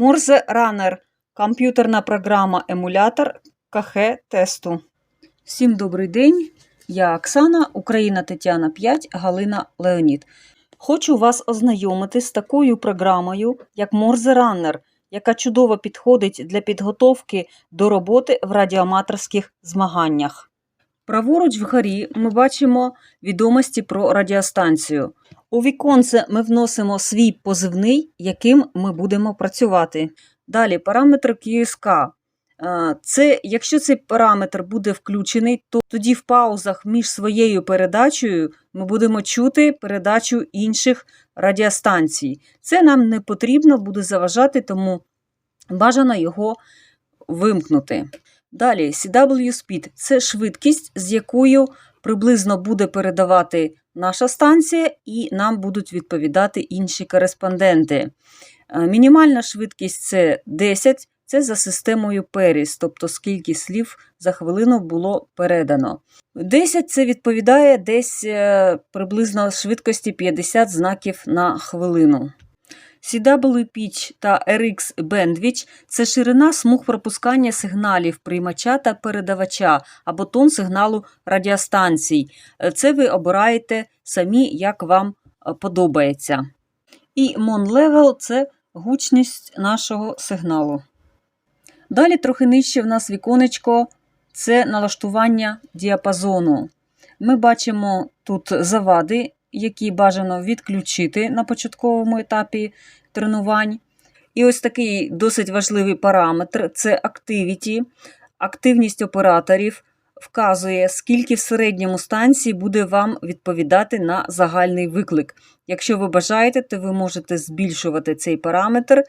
Morse Runner – комп'ютерна програма-емулятор КХ тесту. Всім добрий день. Я Оксана, Україна Тетяна 5, Галина Леонід. Хочу вас ознайомити з такою програмою, як Morse Runner, яка чудово підходить для підготовки до роботи в радіоаматорських змаганнях. Праворуч вгорі ми бачимо відомості про радіостанцію. У віконце ми вносимо свій позивний, яким ми будемо працювати. Далі параметр QSK. Е, Це, якщо цей параметр буде включений, то тоді в паузах між своєю передачею ми будемо чути передачу інших радіостанцій. Це нам не потрібно буде заважати, тому бажано його вимкнути. Далі CW Speed – це швидкість, з якою приблизно буде передавати наша станція, і нам будуть відповідати інші кореспонденти. Е, Мінімальна швидкість це 10, це за системою Періс, тобто скільки слів за хвилину було передано. 10 це відповідає десь е, приблизно швидкості 50 знаків на хвилину. CW Pitch та RX Bandwidth – це ширина смуг пропускання сигналів приймача та передавача або тон сигналу радіостанцій. Це ви обираєте самі, як вам е, подобається. І Mon Level – це гучність нашого сигналу. Далі трохи нижче в нас віконечко – це налаштування діапазону. Ми бачимо тут завади, які бажано відключити на початковому етапі тренувань. І ось такий досить важливий параметр це Activity. Активність операторів вказує, скільки в середньому станції буде вам відповідати на загальний виклик. Якщо ви бажаєте, то ви можете збільшувати цей параметр,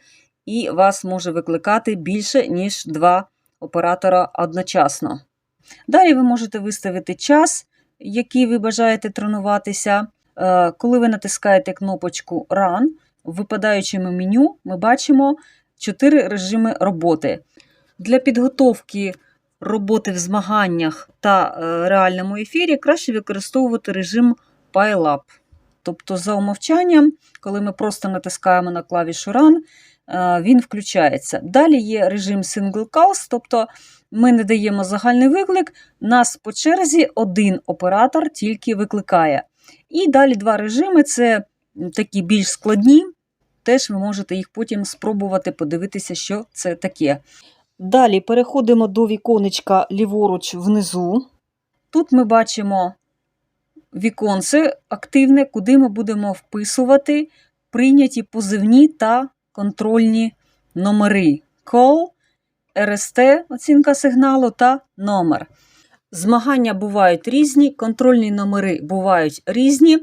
і вас може викликати більше, ніж два оператора одночасно. Далі ви можете виставити час, який ви бажаєте тренуватися. Е, Коли ви натискаєте кнопочку Run, в випадаючому меню ми бачимо 4 режими роботи. Для підготовки роботи в змаганнях та е, реальному ефірі краще використовувати режим Pile-Up. Тобто, за умовчанням, коли ми просто натискаємо на клавішу Run, е, він включається. Далі є режим Single Calls, тобто ми не даємо загальний виклик, нас по черзі один оператор тільки викликає. І далі два режими це такі більш складні, теж ви можете їх потім спробувати подивитися, що це таке. Далі переходимо до віконечка ліворуч внизу. Тут ми бачимо віконце активне, куди ми будемо вписувати прийняті позивні та контрольні номери. Call, RST, оцінка сигналу та номер. Змагання бувають різні, контрольні номери бувають різні,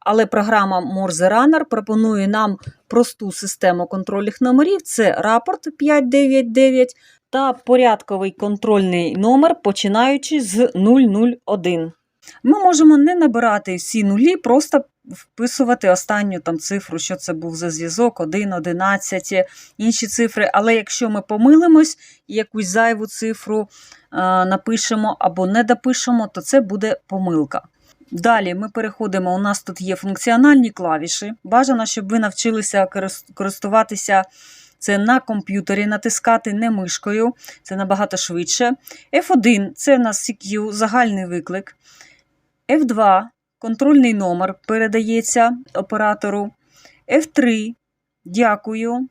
але програма Morse Runner пропонує нам просту систему контрольних номерів: це рапорт 599 та порядковий контрольний номер, починаючи з 001. Ми можемо не набирати всі нулі, просто вписувати останню там цифру, що це був за зв'язок, 1, 11, інші цифри. Але якщо ми помилимось і якусь зайву цифру е, напишемо або не допишемо, то це буде помилка. Далі ми переходимо. У нас тут є функціональні клавіші. Бажано, щоб ви навчилися користуватися це на комп'ютері, натискати не мишкою, це набагато швидше. F1 це у нас CQ, загальний виклик. F2 контрольний номер передається оператору. F3 дякую.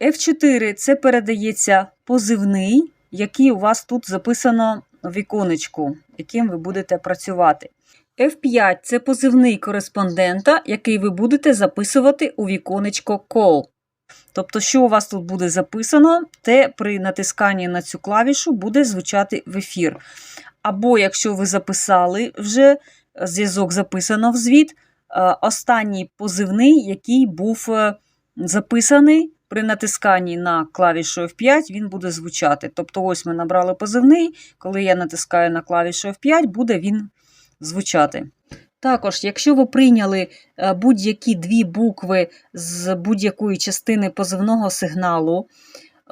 F4 це передається позивний, який у вас тут записано в віконечку, яким ви будете працювати. F5 це позивний кореспондента, який ви будете записувати у віконечко Call. Тобто, що у вас тут буде записано, те при натисканні на цю клавішу буде звучати в ефір. Або, якщо ви записали вже зв'язок записано в звіт, останній позивний, який був е, записаний при натисканні на клавішу F5, він буде звучати. Тобто, ось ми набрали позивний, коли я натискаю на клавішу F5, буде він звучати. Також, якщо ви прийняли е, будь-які дві букви з будь-якої частини позивного сигналу,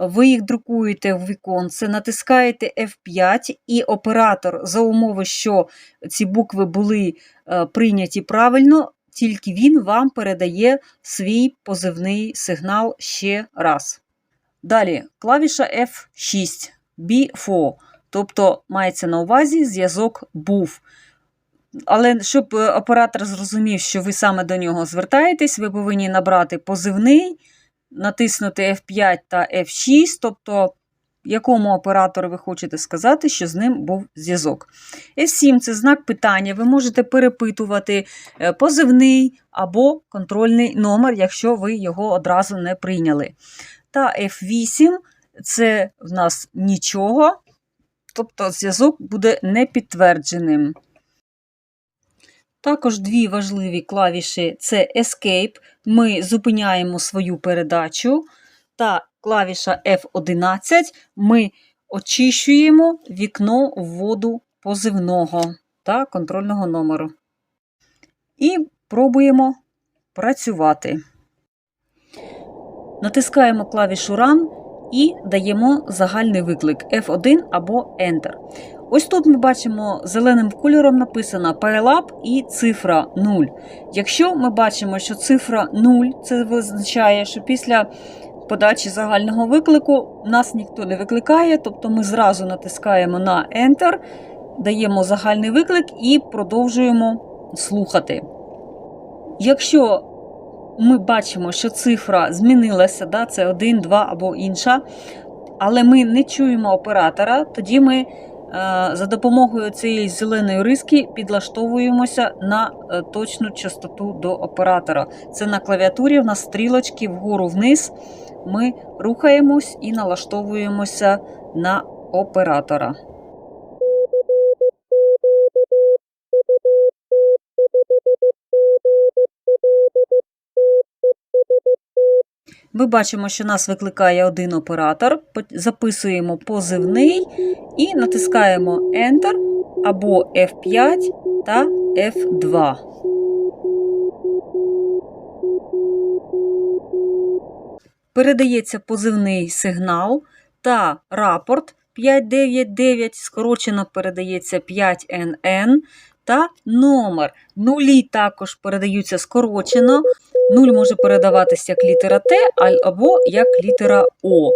ви їх друкуєте в віконце, натискаєте F5, і оператор за умови, що ці букви були е, прийняті правильно, тільки він вам передає свій позивний сигнал ще раз. Далі клавіша F6 B4, тобто мається на увазі зв'язок був. Але щоб е, оператор зрозумів, що ви саме до нього звертаєтесь, ви повинні набрати позивний, натиснути F5 та F6, тобто якому оператору ви хочете сказати, що з ним був зв'язок. F7 це знак питання. Ви можете перепитувати е, позивний або контрольний номер, якщо ви його одразу не прийняли. Та F8 це в нас нічого, тобто зв'язок буде непідтвердженим. Також дві важливі клавіші це Escape. Ми зупиняємо свою передачу. Та клавіша F11 ми очищуємо вікно вводу позивного та контрольного номеру. І пробуємо працювати. Натискаємо клавішу Run і даємо загальний виклик F1 або Enter. Ось тут ми бачимо зеленим кольором написано PileUp і цифра 0. Якщо ми бачимо, що цифра 0, це означає, що після подачі загального виклику нас ніхто не викликає, тобто ми зразу натискаємо на Enter, даємо загальний виклик і продовжуємо слухати. Якщо ми бачимо, що цифра змінилася, да, це 1, 2 або інша, але ми не чуємо оператора, тоді ми за допомогою цієї зеленої риски підлаштовуємося на е, точну частоту до оператора. Це на клавіатурі в нас стрілочки вгору-вниз. Ми рухаємось і налаштовуємося на оператора. Ми бачимо, що нас викликає один оператор, записуємо позивний і натискаємо Enter або F5 та F2. Передається позивний сигнал та рапорт 599, скорочено передається 5NN та номер. Нулі також передаються скорочено. Нуль може передаватися як літера Т або як літера О.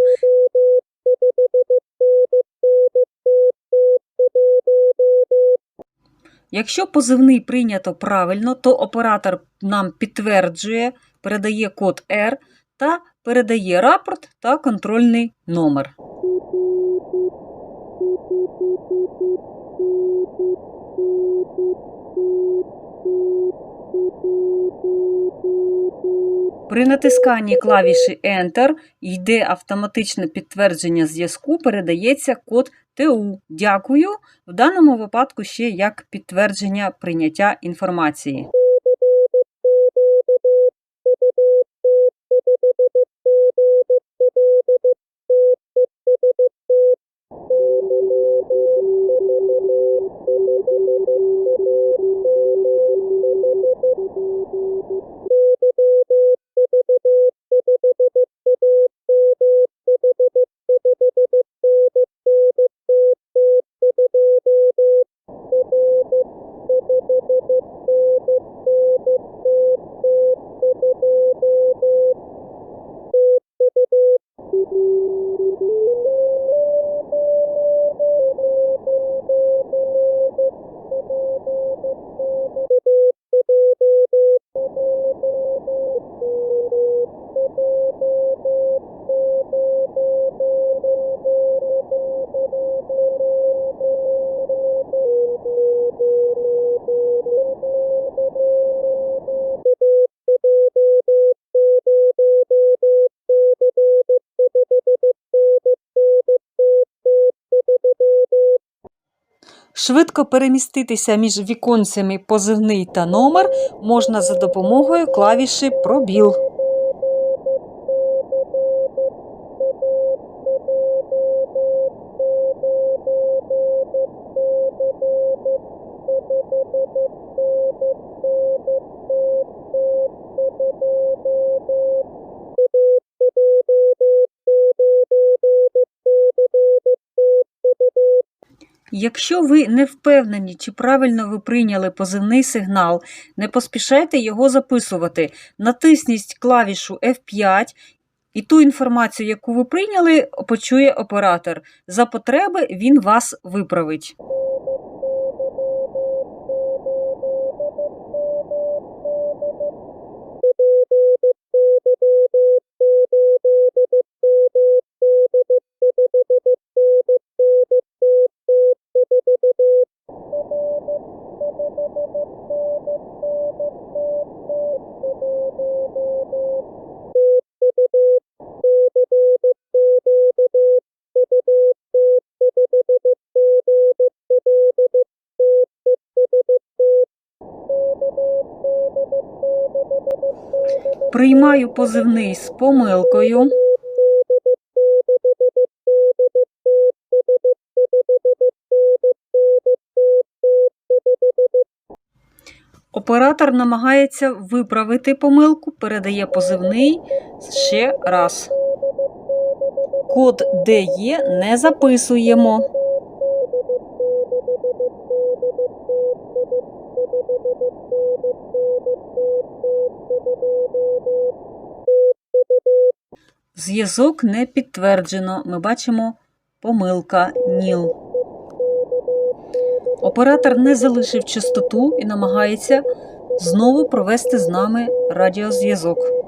Якщо позивний прийнято правильно, то оператор нам підтверджує, передає код R та передає рапорт та контрольний номер. При натисканні клавіші Enter йде автоматичне підтвердження зв'язку, передається код ТУ. Дякую. В даному випадку ще як підтвердження прийняття інформації. Швидко переміститися між віконцями позивний та номер можна за допомогою клавіші Пробіл. Якщо ви не впевнені, чи правильно ви прийняли позивний сигнал, не поспішайте його записувати. Натисніть клавішу F5 і ту інформацію, яку ви прийняли, почує оператор. За потреби він вас виправить. Приймаю позивний з помилкою. Оператор намагається виправити помилку, передає позивний ще раз. Код ДЕ не записуємо. Зв'язок не підтверджено. Ми бачимо помилка НІЛ. Оператор не залишив частоту і намагається знову провести з нами радіозв'язок.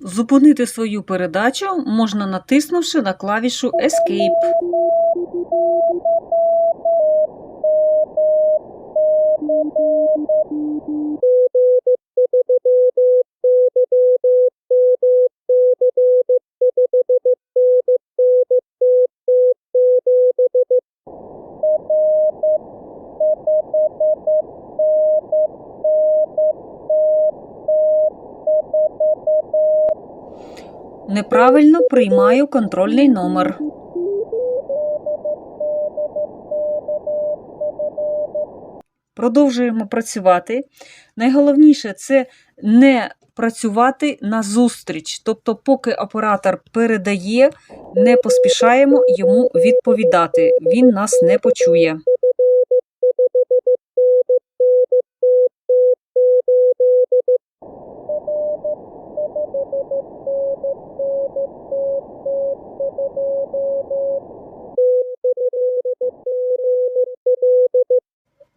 Зупинити свою передачу можна натиснувши на клавішу Escape. Неправильно приймаю контрольний номер. Продовжуємо працювати. Найголовніше це не працювати на зустріч. Тобто, поки оператор передає, не поспішаємо йому відповідати. Він нас не почує.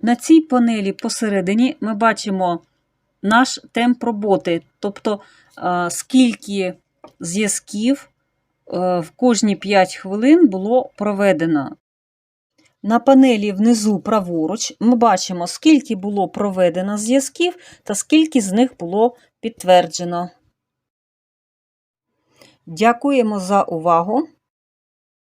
На цій панелі посередині ми бачимо наш темп роботи, тобто е, скільки зв'язків е, в кожні 5 хвилин було проведено. На панелі внизу праворуч ми бачимо, скільки було проведено зв'язків та скільки з них було підтверджено. Дякуємо за увагу!